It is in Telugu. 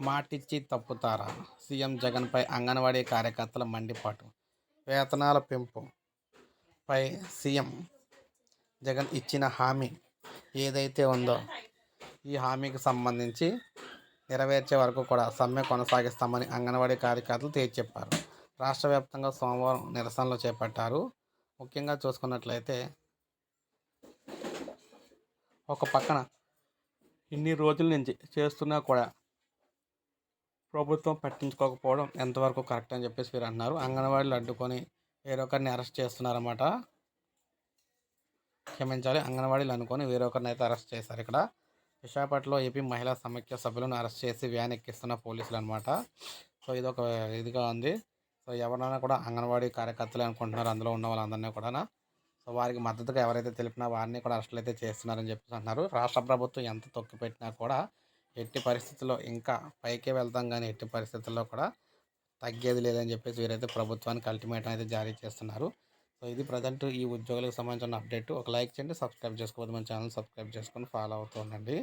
మాటిచ్చి తప్పుతారా? సీఎం జగన్పై అంగన్వాడీ కార్యకర్తల మండిపాటు. వేతనాల పెంపుపై సీఎం జగన్ ఇచ్చిన హామీ ఏదైతే ఉందో ఈ హామీకి సంబంధించి నెరవేర్చే వరకు కూడా సమ్మె కొనసాగిస్తామని అంగన్వాడీ కార్యకర్తలు తేల్చెప్పారు రాష్ట్ర వ్యాప్తంగా సోమవారం నిరసనలు చేపట్టారు. ముఖ్యంగా చూసుకున్నట్లయితే ఒక పక్కన ఇన్ని రోజుల నుంచి చేస్తున్నా కూడా ప్రభుత్వం పట్టించుకోకపోవడం ఎంతవరకు కరెక్ట్ అని చెప్పేసి వీరు అన్నారు అంగన్వాడీలు అడ్డుకొని వేరొకరిని అరెస్ట్ చేస్తున్నారన్నమాట. క్షమించాలి అంగన్వాడీలు అనుకొని వేరొకరిని అయితే అరెస్ట్ చేశారు ఇక్కడ. విశాఖపట్నంలో ఏపీ మహిళా సమైక్య సభ్యులను అరెస్ట్ చేసి వ్యాన్ ఎక్కిస్తున్న పోలీసులు అనమాట సో ఇది ఒక ఇదిగా ఉంది. సో ఎవరైనా కూడా అంగన్వాడీ కార్యకర్తలు అనుకుంటున్నారు అందులో ఉన్న వాళ్ళందరినీ కూడా. సో వారికి మద్దతుగా ఎవరైతే తెలిపినా వారిని కూడా అరెస్టులు అయితే చేస్తున్నారని చెప్పేసి అంటున్నారు. రాష్ట్ర ప్రభుత్వం ఎంత తొక్కిపెట్టినా కూడా ఎట్టి పరిస్థితుల్లో ఇంకా పైకే వెళ్తాం కానీ ఎట్టి పరిస్థితుల్లో కూడా తగ్గేది లేదని చెప్పేసి వీరైతే ప్రభుత్వానికి అల్టిమేటం అయితే జారీ చేస్తున్నారు. సో ఇది ప్రజెంట్ ఈ ఉద్యోగులకు సంబంధించిన అప్డేట్. ఒక లైక్ చేయండి సబ్స్క్రైబ్ చేసుకోవద్దు మన ఛానల్ సబ్స్క్రైబ్ చేసుకొని ఫాలో అవుతూ ఉండండి.